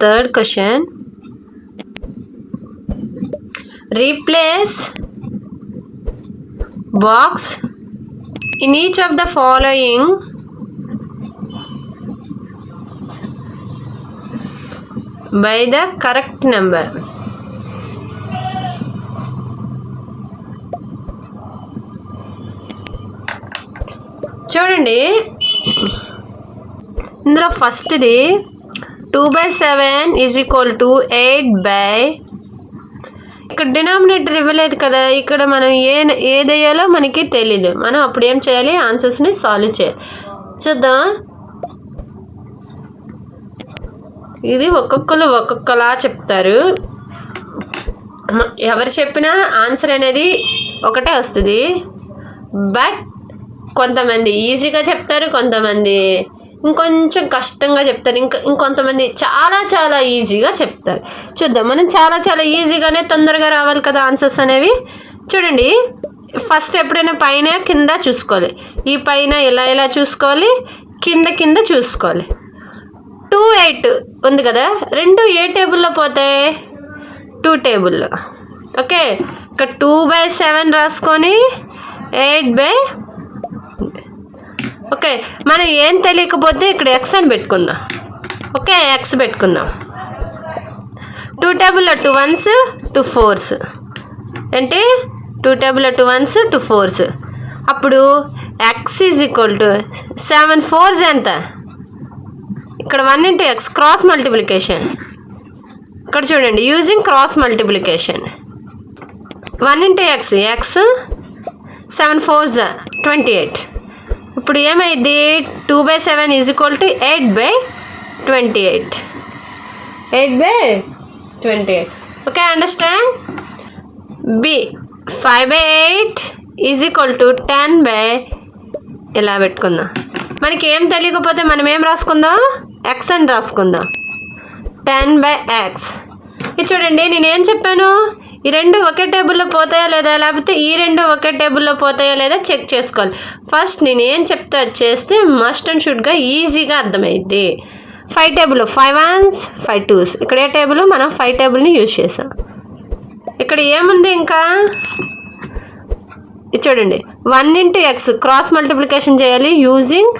third question replace box in each of the following by the correct number చూడండి ఇందులో ఫస్ట్ది two by seven is equal to eight by ఇక్కడ denominator ఇవ్వలేదు కదా. ఇక్కడ మనం ఏ ఏదయ్యాలో మనకి తెలీదు. మనం అప్పుడు ఏం చేయాలి? ఆన్సర్స్ని సాల్వ్ చేయాలి. చూద్దాం. ఇది ఒక్కొక్కరు ఒక్కొక్కలా చెప్తారు. ఎవరు చెప్పినా ఆన్సర్ అనేది ఒకటే వస్తుంది. బట్ కొంతమంది ఈజీగా చెప్తారు కొంతమంది ఇంకొంచెం కష్టంగా చెప్తారు. ఇంకా ఇంకొంతమంది చాలా చాలా ఈజీగా చెప్తారు. చూద్దాం. మనం చాలా చాలా ఈజీగానే తొందరగా రావాలి కదా ఆన్సర్స్ అనేవి. చూడండి. ఫస్ట్ ఎప్పుడైనా పైన కింద చూసుకోవాలి. ఈ పైన ఎలా ఎలా చూసుకోవాలి. కింద కింద చూసుకోవాలి. టూ ఎయిట్ ఉంది కదా? రెండు ఏ టేబుల్లో పోతాయి? టూ టేబుల్లో. ఓకే. ఇక టూ బై సెవెన్ రాసుకొని ఎయిట్ బై ఓకే మనం ఏం తెలియకపోతే ఇక్కడ ఎక్స్ అని పెట్టుకుందాం. ఓకే ఎక్స్ పెట్టుకుందాం. టూ టేబుల్లో టూ వన్స్ టూ ఫోర్స్ ఏంటి? టూ టేబుల్లో టూ వన్స్ టూ ఫోర్స్ అప్పుడు X is equal to seven fours ఎంత? ఇక్కడ one into X cross multiplication ఇక్కడ చూడండి using cross multiplication one into X X seven fours twenty eight ఇప్పుడు ఏమైంది? Two by seven is equal to eight by twenty eight eight by twenty eight okay understand B five by eight is equal to ten by ఇలా పెట్టుకుందాం. మనకి ఏం తెలియకపోతే మనం ఏం రాసుకుందాం? X అని రాసుకుందాం. టెన్ బై ఎక్స్ ఇది చూడండి నేనేం చెప్పాను? ఈ రెండు ఒకే టేబుల్లో పోతాయా లేదా? లేకపోతే ఈ రెండు ఒకే టేబుల్లో పోతాయా లేదా చెక్ చేసుకోవాలి. ఫస్ట్ నేను ఏం చెప్తే అది చేస్తే మస్ట్ అండ్ షుడ్గా ఈజీగా అర్థమైద్ది. Five table five ones five twos. ఇక్కడ ఏ టేబుల్? మనం ఫైవ్ టేబుల్ని యూజ్ చేసాం. ఇక్కడ ఏముంది ఇంకా? ఇది చూడండి one into X cross multiplication చేయాలి యూజింగ్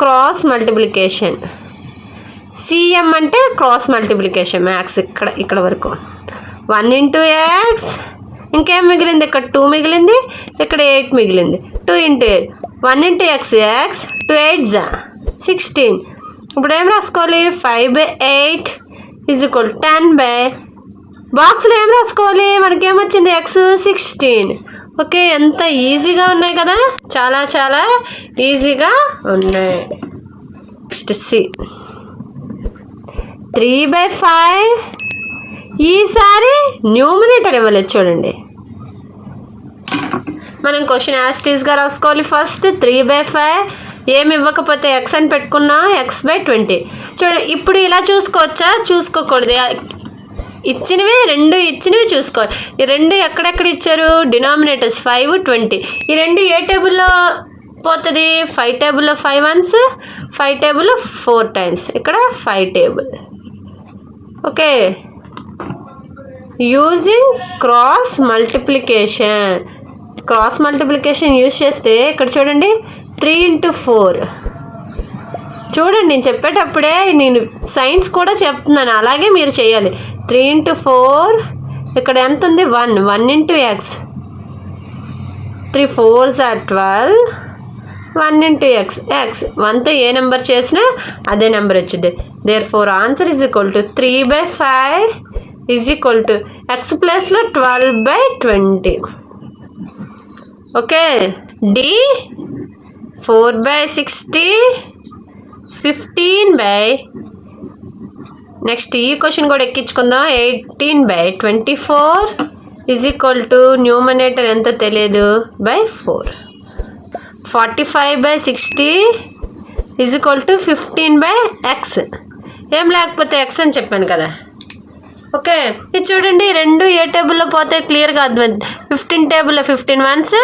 క్రాస్ మల్టిప్లికేషన్. సిఎం అంటే క్రాస్ మల్టిప్లికేషన్ మ్యాథ్స్ ఇక్కడ ఇక్కడ వరకు. వన్ ఇంటూ ఎక్స్ ఇంకేం మిగిలింది? ఇక్కడ టూ మిగిలింది ఇక్కడ ఎయిట్ మిగిలింది. Two into eight one into X X two eight జా సిక్స్టీన్ ఇప్పుడు ఏం రాసుకోవాలి? Five by eight is equal ten by బాక్స్లో ఏం రాసుకోవాలి? మనకేమొచ్చింది ఎక్స్ సిక్స్టీన్ ఓకే ఎంత ఈజీగా ఉన్నాయి కదా? చాలా చాలా ఈజీగా ఉన్నాయి. Next C three by five. ఈసారి న్యూమినేటర్ ఇవ్వలేదు చూడండి. మనం క్వశ్చన్ యాస్టీస్గా రాసుకోవాలి ఫస్ట్. Three by five. ఏమి ఇవ్వకపోతే ఎక్స్ అని పెట్టుకున్నా ఎక్స్ బై ట్వంటీ. చూడండి ఇప్పుడు ఇలా చూసుకోవచ్చా? చూసుకోకూడదు. ఇచ్చినవి రెండు ఇచ్చినవి చూసుకోవాలి. ఈ రెండు ఎక్కడెక్కడ ఇచ్చారు? Denominators five twenty. ఈ రెండు ఏ టేబుల్లో పోతుంది? ఫైవ్ టేబుల్లో ఫైవ్ వన్స్ ఫైవ్ టేబుల్లో ఫోర్ టైమ్స్. ఇక్కడ five table. Okay using cross multiplication cross multiplication use చేస్తే ఇక్కడ చూడండి త్రీ ఇంటూ ఫోర్ చూడండి నేను చెప్పేటప్పుడే నేను సైన్స్ కూడా చెప్తున్నాను. అలాగే మీరు చేయాలి. త్రీ ఇంటూ ఫోర్ ఇక్కడ ఎంత ఉంది? One one into X three fours are twelve one into X X. వన్తో ఏ నెంబర్ చేసినా అదే నెంబర్ వచ్చింది therefore answer is equal to three by five is equal to X ప్లస్లో twelve by twenty okay D four by sixty fifteen by next ఈ question కూడా ఎక్కించుకుందాం. Eighteen by twenty four is equal to numerator ఎంత తెలియదు? By four forty five by sixty is equal to fifteen by X. ఏం లేకపోతే X అని చెప్పాను కదా. Okay ఇది చూడండి రెండు ఏ టేబుల్లో పోతే క్లియర్గా అర్థమైంది ఫిఫ్టీన్ టేబుల్లో ఫిఫ్టీన్ వన్స్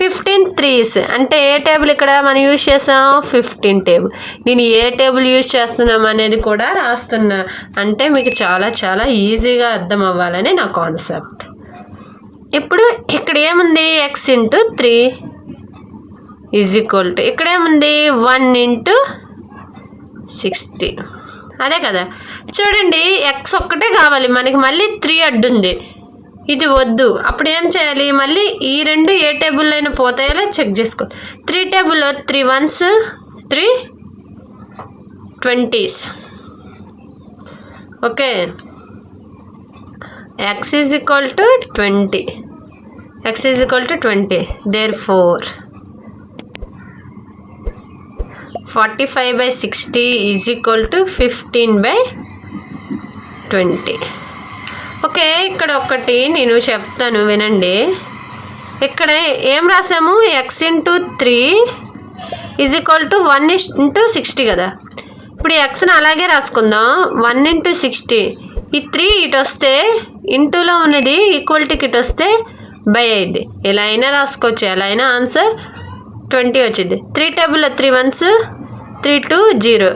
ఫిఫ్టీన్ త్రీస్. అంటే ఏ టేబుల్ ఇక్కడ మనం యూజ్ చేసాం? Fifteen table. నేను ఏ టేబుల్ యూజ్ చేస్తున్నాం అనేది కూడా రాస్తున్నా. అంటే మీకు చాలా చాలా ఈజీగా అర్థం అవ్వాలని నా కాన్సెప్ట్. ఇప్పుడు ఇక్కడ ఏముంది? X into three. Is equal to ఇక్కడేముంది one into sixty. అదే కదా. చూడండి ఎక్స్ ఒక్కటే కావాలి. మనకి మళ్ళీ త్రీ అడ్డుంది. ఇది వద్దు. అప్పుడు ఏం చేయాలి? మళ్ళీ ఈ రెండు ఏ టేబుల్ అయినా పోతాయో? చెక్ చేసుకో. త్రీ టేబుల్లో three ones three twenties. Okay. X is equal to twenty. X is equal to twenty. Therefore. Forty five by sixty is equal to fifteen by twenty. Okay ఇక్కడ ఒకటి నేను చెప్తాను వినండి. ఇక్కడ ఏం రాసాము? X into three is equal to one into sixty కదా. ఇప్పుడు ఎక్స్ని అలాగే రాసుకుందాం. వన్ ఇంటూ సిక్స్టీ ఈ త్రీ ఇటు వస్తే ఇంటూలో ఉన్నది ఈక్వల్టీకి ఇటు వస్తే బై అయింది ఎలా అయినా రాసుకోవచ్చు. ఎలా అయినా ఆన్సర్ ట్వంటీ వచ్చింది. త్రీ టేబుల్లో three ones three two zero.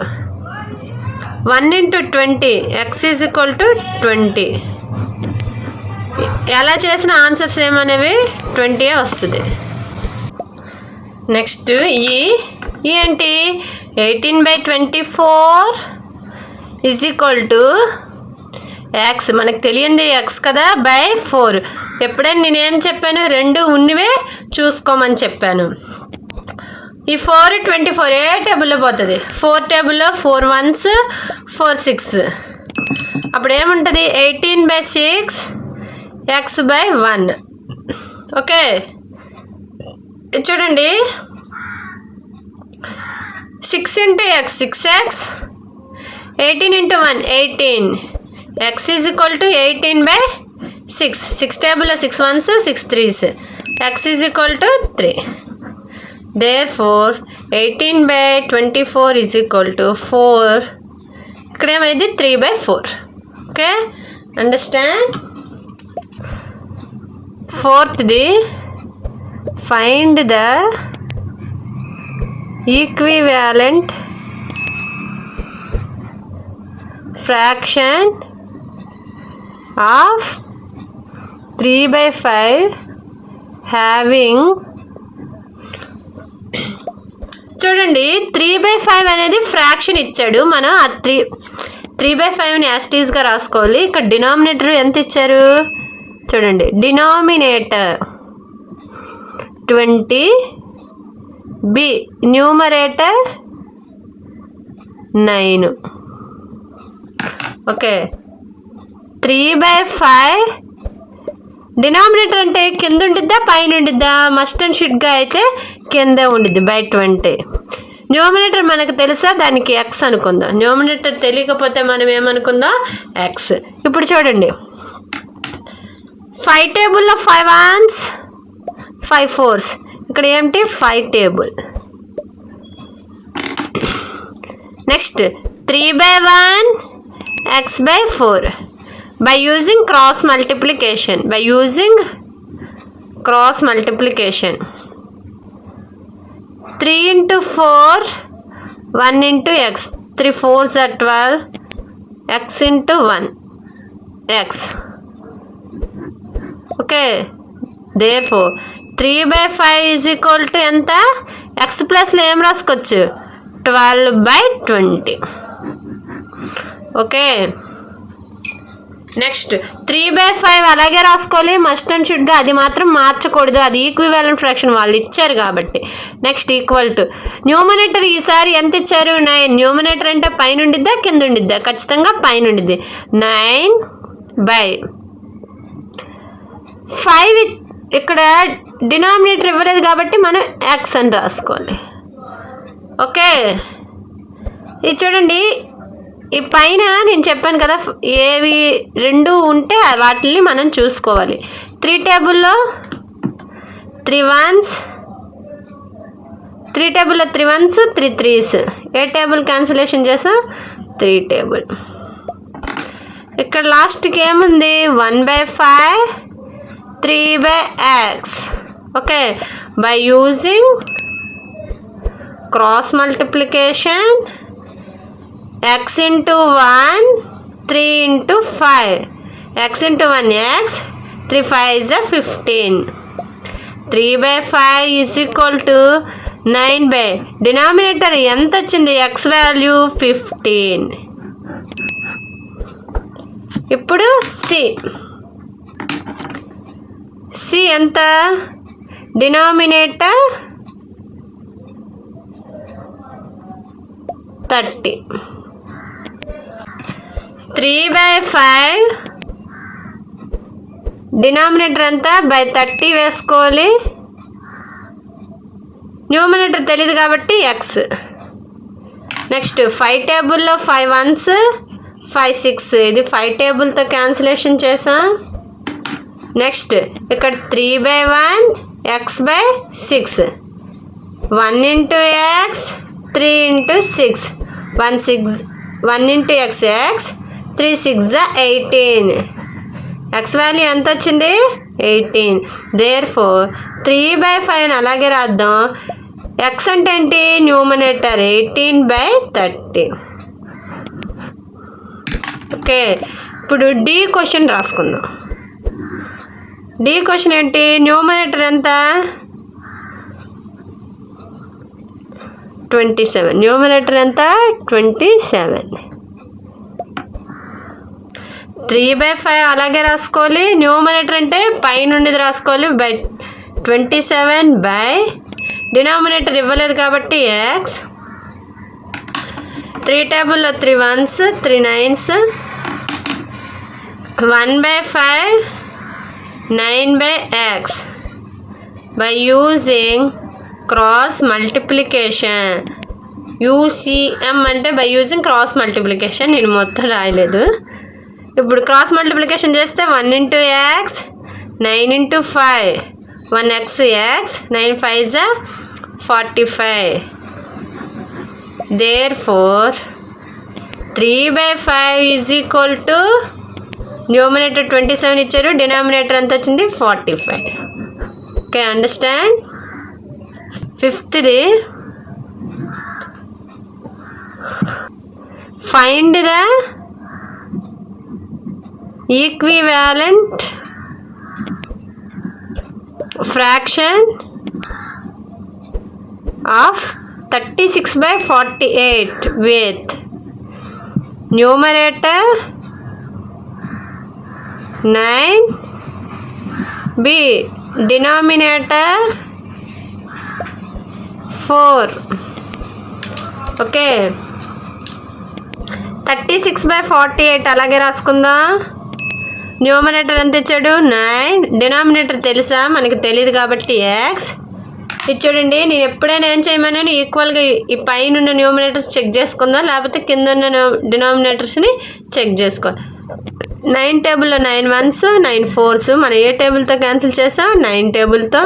One into twenty x is equal to twenty. ఎలా చేసిన ఆన్సర్స్ ఏమనేవి ట్వంటీయే వస్తుంది. నెక్స్ట్ ఈ ఈ ఏంటి? Eighteen by twenty four is equal to x. మనకు తెలియంది ఎక్స్ కదా బై ఫోర్. ఎప్పుడైనా నేనేం చెప్పాను? రెండు ఉన్నవే చూసుకోమని చెప్పాను. ఈ ఫోర్ ట్వంటీ ఫోర్ ఏ టేబుల్లో పోతుంది. ఫోర్ టేబుల్లో ఫోర్ వన్స్ ఫోర్ సిక్స్. అప్పుడు ఏముంటుంది? Eighteen by six x by one. Okay? చూడండి. Six into x six x. Eighteen into one eighteen. X is equal to eighteen by six. Six టేబుల్లో six ones six threes. X is equal to three. Therefore eighteen by twenty four is equal to four ఇక్కడ ఏమైంది three by four okay understand ఫోర్త్ది find the equivalent fraction of three by five having చూడండి three by five అనేది fraction ఇచ్చాడు. మనం ఆ three three by ఫైవ్ని యాస్టీస్గా రాసుకోవాలి. ఇక్కడ డినామినేటర్ ఎంత ఇచ్చారు? చూడండి denominator twenty b numerator nine okay three by five denominator అంటే కింద ఉండిద్దా పైన ఉండిద్దా? మస్ట్ అండ్ షుడ్గా అయితే కింద ఉండిద్ది బై ట్వంటీ న్యూమినేటర్ మనకు తెలుసా? దానికి ఎక్స్ అనుకుందాం. న్యూమినేటర్ తెలియకపోతే మనం ఏమనుకుందాం? ఎక్స్ ఇప్పుడు చూడండి. ఫైవ్ టేబుల్లో ఫైవ్ వన్స్ ఫైవ్ ఫోర్స్ ఇక్కడ ఏమిటి? Five table next three by one x by four by using cross multiplication by using cross multiplication 3 into 4 1 into x 3 4s are 12 x into 1 x okay therefore 3 by 5 is equal to ఎంత x ప్లస్లో ఏం రాసుకోవచ్చు twelve by twenty okay next three by five అలాగే రాసుకోవాలి. Must and షుడ్గా అది మాత్రం మార్చకూడదు. అది equivalent fraction వాళ్ళు ఇచ్చారు కాబట్టి. నెక్స్ట్ ఈక్వల్ టు న్యూమినేటర్ ఈసారి ఎంత ఇచ్చారు? నైన్ న్యూమినేటర్ అంటే పైన ఉండిద్దా కింద ఉండిద్దా ఖచ్చితంగా పైన ఉండిద్ది నైన్ బై ఫైవ్ ఇక్కడ డినామినేటర్ ఇవ్వలేదు కాబట్టి మనం యాక్స్ అని రాసుకోవాలి. ఓకే ఇది చూడండి. ఈ పైన నేను చెప్పాను కదా ఏవి రెండు ఉంటే వాటిని మనం చూసుకోవాలి. త్రీ టేబుల్లో త్రీ వన్స్ త్రీ టేబుల్లో త్రీ వన్స్ త్రీ త్రీస్. ఏ టేబుల్ క్యాన్సిలేషన్ చేసాం? Three table. ఇక్కడ లాస్ట్కి ఏముంది? One by five three by x. Okay. By using cross multiplication x into one three into five x into one x three five is fifteen three by five is equal to nine by denominator ఎంత వచ్చింది? X value fifteen ఇప్పుడు C C ఎంత? Denominator thirty three by five denominator అంతా by thirty వేసుకోవాలి. Numerator తెలియదు కాబట్టి x next five టేబుల్లో five ones five six ఇది ఫైవ్ టేబుల్తో క్యాన్సిలేషన్ చేసాం. నెక్స్ట్ ఇక్కడ three by one x by six one into x three into six one six one into x x three six eighteen x value ఎంత వచ్చింది? Eighteen therefore three by five అలాగే రాద్దాం. X అంటే ఏంటి? Numerator eighteen by thirty okay. ఇప్పుడు D question రాసుకుందాం. D question ఏంటి? Numerator ఎంత? ట్వంటీ సెవెన్ న్యూమనేటర్ ఎంత? Twenty seven three by five అలాగే రాసుకోవాలి. న్యూమరేటర్ అంటే పైనుండి రాసుకోవాలి. By twenty seven by denominator ఇవ్వలేదు కాబట్టి ఎక్స్ త్రీ టేబుల్లో three ones three nines. One by five nine by x by using cross multiplication UCM అంటే బై యూజింగ్ క్రాస్ మల్టిప్లికేషన్ నేను మొత్తం రాయలేదు. ఇప్పుడు క్రాస్ మల్టిప్లికేషన్ చేస్తే one into x nine into five one x x nine five జా forty five therefore three by five is equal to numerator twenty seven ఇచ్చారు denominator ఎంత వచ్చింది? Forty five okay understand ఫిఫ్త్ది find the equivalent fraction of thirty six by forty eight with numerator nine b. Denominator four. Okay. Thirty six by forty eight అలాగే రాసుకుందాం. Numerator ఎంత ఇచ్చాడు? Nine denominator తెలుసా? మనకి తెలియదు కాబట్టి ఎక్స్ ఇచ్చాడండి నేను ఎప్పుడైనా ఏం చేయమన్నాను? ఈక్వల్గా ఈ పైన ఉన్న న్యూమినేటర్స్ చెక్ చేసుకుందాం? లేకపోతే కింద ఉన్న డినామినేటర్స్ని చెక్ చేసుకో. నైన్ టేబుల్లో నైన్ వన్స్ నైన్ ఫోర్స్ మనం ఏ టేబుల్తో క్యాన్సిల్ చేసాం? నైన్ టేబుల్తో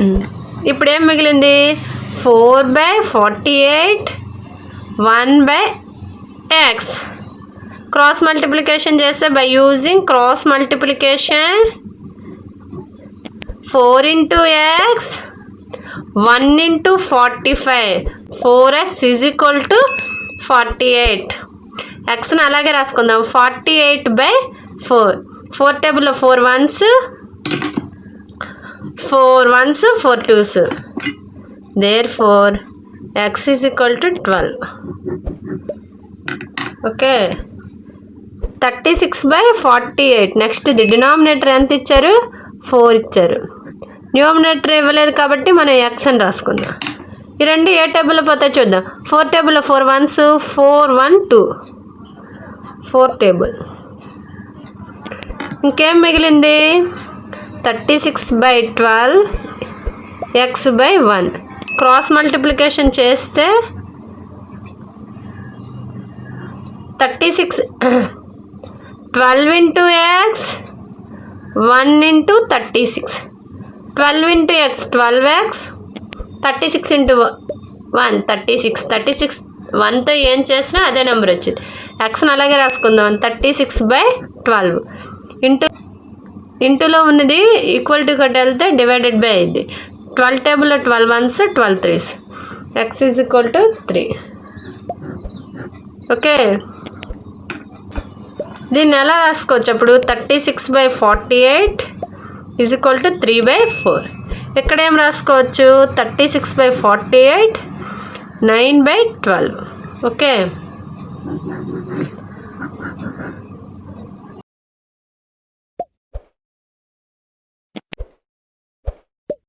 hmm. ఇప్పుడు ఏం మిగిలింది? Four by forty eight one by x cross multiplication చేస్తే by using cross multiplication four into x one into forty five four x is equal to forty eight ఎక్స్ని అలాగే రాసుకుందాం. Forty eight by four four టేబుల్లో four ones four ones four twos therefore x is equal to twelve okay thirty six by forty eight. Next the denominator ఎంత ఇచ్చారు? Four ఇచ్చారు. Numerator ఇవ్వలేదు కాబట్టి మనం X అని రాసుకుందాం. ఈ రెండు ఏ టేబుల్లో పోతే చూద్దాం. ఫోర్ టేబుల్లో four ones four one two four table ఇంకేం మిగిలింది? Thirty six by twelve x by one. Cross multiplication చేస్తే thirty six twelve into x one into thirty six. Twelve into x twelve x thirty six into one thirty six. Thirty six వన్తో ఏం చేసినా అదే number వచ్చింది. ఎక్స్ని అలాగే రాసుకుందాం. Thirty six by twelve into ఇంటూలో ఉన్నది equal to cut వెళ్తే divided by అయింది twelve టేబుల్లో twelve ones twelve threes. X is equal to three. Okay? దీన్ని ఎలా రాసుకోవచ్చు? అప్పుడు thirty six by forty eight is equal to three by four. ఇక్కడ ఏం రాసుకోవచ్చు? Thirty six by forty eight nine by twelve. Okay?